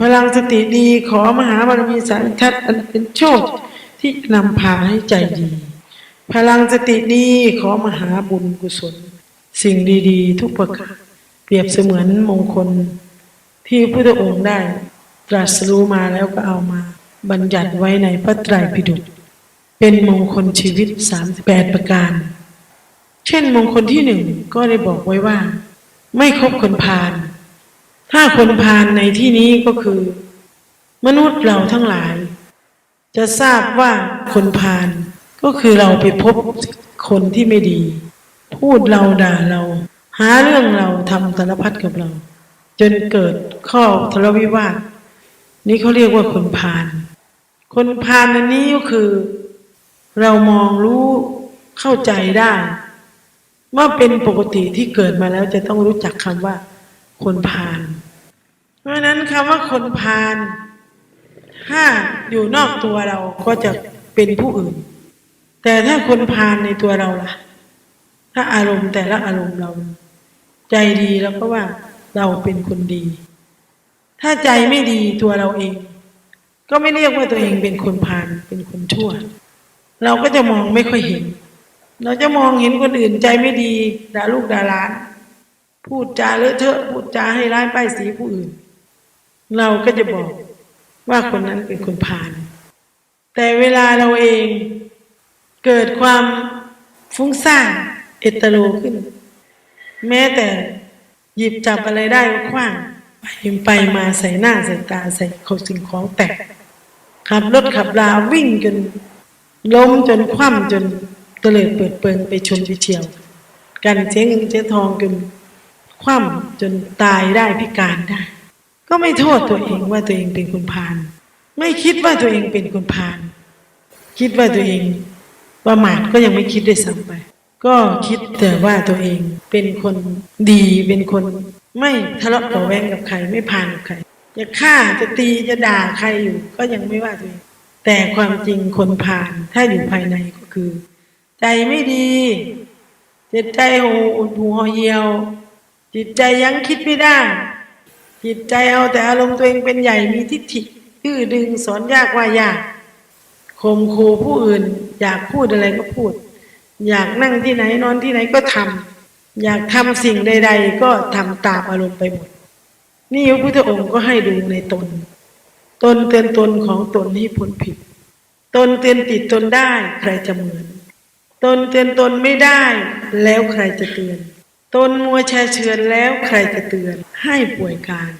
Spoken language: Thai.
พลังสติดีขอมหาบารมีสามทัศน์อันเป็นโชคที่นำพาให้ใจดี พลังสติดีขอมหาบุญกุศล สิ่งดีๆ ทุกประการเปรียบเสมือนมงคลที่พระพุทธองค์ได้ตรัสรู้มาแล้วก็เอามาบัญญัติไว้ในพระไตรปิฎกเป็นมงคลชีวิต 38 ประการ เช่นมงคลที่หนึ่งก็ได้บอกไว้ว่า ไม่คบคนพาล ถ้าคนพาลในที่นี้ก็คือ มนุษย์เราทั้งหลาย จะทราบว่าคนพาลก็คือเราไปพบคนที่ไม่ดี พูดเราด่าเรา หาเรื่องเราทำสารพัดกับเรา จนเกิดข้อทะเลาะวิวาทนี่เขาเรียกว่าคนพาลคนพาลอันนี้ก็คือ เรามองรู้เข้าใจได้ว่าเป็นปกติที่เกิดมาแล้วจะต้องรู้จักคำว่า คนพาล ราะนั้นคำว่าคนพาลถ้าอยู่นอกตัวเราก็จะเป็นผู้อื่น แต่ถ้าคนพาลในตัวเราล่ะ ถ้าอารมณ์แต่ละอารมณ์เรา ใจดีแล้วก็ว่าเราเป็นคนดี ถ้าใจไม่ดีตัวเราเอง ก็ไม่เรียกว่าตัวเองเป็นคนพาลเป็นคนชั่ว เราก็จะมองไม่ค่อยเห็น เราจะมองเห็นคนอื่นใจไม่ดีด่าลูกด่าหลาน พูดจาเลอะเทอะพูดจาให้ร้ายป้ายสีผู้อื่น เราก็จะบอกว่าคนนั้นเป็นคนพาลแต่เวลาเราเองเกิดความฟุ้งซ่านเอตโลขึ้น แม้แต่หยิบจับอะไรได้คว้างไปไปมาใส่หน้าใส่ตาใส่เขาสิ่งของแตกขับรถขับราวิ่งจนล้มจนคว่ำจนเตลิดเปิดเปิงไปชนไปเฉียว กันเจ๊เงินเจ๊ทองจนคว่ำจนตายได้พิการได้ ก็ไม่โทษตัวเองว่าตัวเองเป็นคนพาลไม่คิดว่าตัวเองเป็นคนพาลคิดว่าตัวเองประมาทก็ยังไม่คิดได้วยซ้ำไป ก็คิดแต่ว่าตัวเองเป็นคนดีเป็นคน ไม่ทะเลาะเบาแวงกับใครไม่พานกับใครจะฆ่าจะตีจะด่าใครอยู่ก็ยังไม่ว่าตัวเองแต่ความจริงคนพาลถ้าอยู่ภายในก็คือ ใจไม่ดีจิตใจหูอุดหูหอเหี่ยว จิตใจยังคิดไม่ได้ จิตใจเอาแต่อารมณ์ตัวเองเป็นใหญ่มีทิฏฐิดื้อดึงสอนยากว่ายากข่มขู่ผู้อื่น อยากพูดอะไรก็พูด อยากนั่งที่ไหนนอนที่ไหนก็ทำอยากทำสิ่งใด ๆ ก็ทำตามอารมณ์ไปหมด นี่พระพุทธองค์ก็ให้ดูในตน ตนเตือนตนของตนให้พ้นผิด ตนเตือนติดตนได้ใครจะเหมือน ตนเตือนตนไม่ได้ แล้วใครจะเตือน ตนมัวแชเชือนแล้วใครจะเตือนให้ป่วยการ